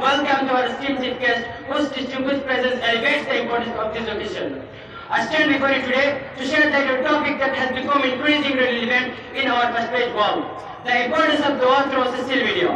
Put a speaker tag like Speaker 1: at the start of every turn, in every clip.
Speaker 1: welcome to our esteemed chief guest, whose distinguished presence elevates the importance of this occasion. I stand before you today to share that a topic that has become increasingly relevant in our fast-paced world, the importance of dua through social media.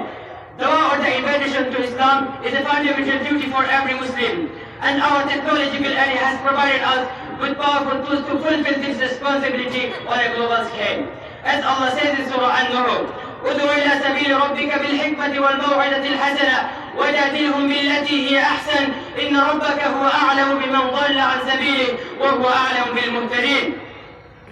Speaker 1: Dua or the invitation to Islam is a fundamental duty for every Muslim, and our technological area has provided us with powerful tools to fulfill this responsibility on a global scale. As Allah says in Surah An-Nur, ادع إلى سبيل ربك بالحكمة والموعظة الحسنة وجادلهم بالتي هي أحسن إن ربك هو أعلم بمن ضل عن سبيله وهو أعلم بالمهتدين.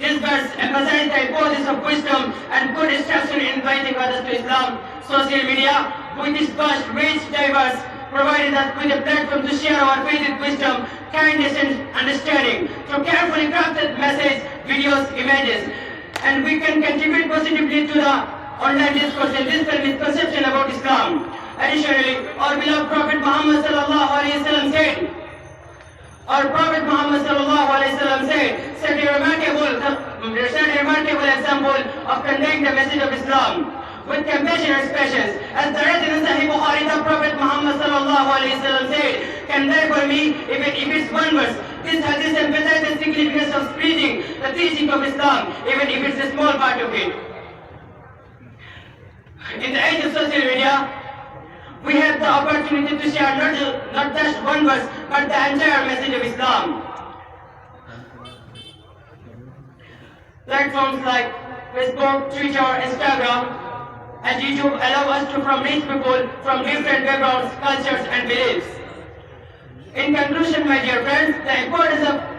Speaker 1: This verse emphasizes the importance of wisdom and good instruction in inviting others to Islam. Social media, with its vast reach, diverse, provided us with a platform to share our faith with wisdom, kindness and understanding through carefully crafted messages, videos, images. And we can contribute positively to the online dispel misconception about Islam. Additionally, our beloved Prophet Muhammad sallallahu alaihi wasallam said, our Prophet Muhammad sallallahu alaihi wasallam said, set a remarkable, set a remarkable example of conveying the message of Islam with compassion and patience. As the in Sahih Bukhari, the Prophet Muhammad sallallahu alaihi wasallam said, convey for me if, it, if it's one verse. This hadith emphasizes the significance of spreading the teaching of Islam, even if it's a small part of it. In the age of social media, we have the opportunity to share not, not just one verse, but the entire message of Islam. Platforms like Facebook, Twitter, Instagram, and YouTube allow us to from reach people from different backgrounds, cultures, and beliefs. In conclusion, my dear friends, the importance of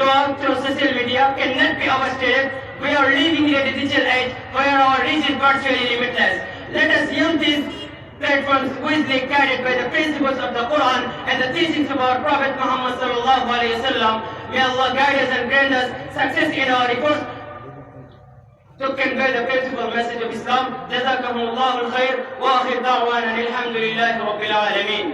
Speaker 1: dua through social media cannot be overstated. We are living in a digital age where our reach is virtually limitless. Let us use these platforms wisely guided by the principles of the Quran and the teachings of our Prophet Muhammad sallallahu alaihi wasallam. May Allah guide us and grant us success in our efforts to convey the principal message of Islam. جزاكم الله الخير وآخر دعوانا الحمد لله رب العالمين.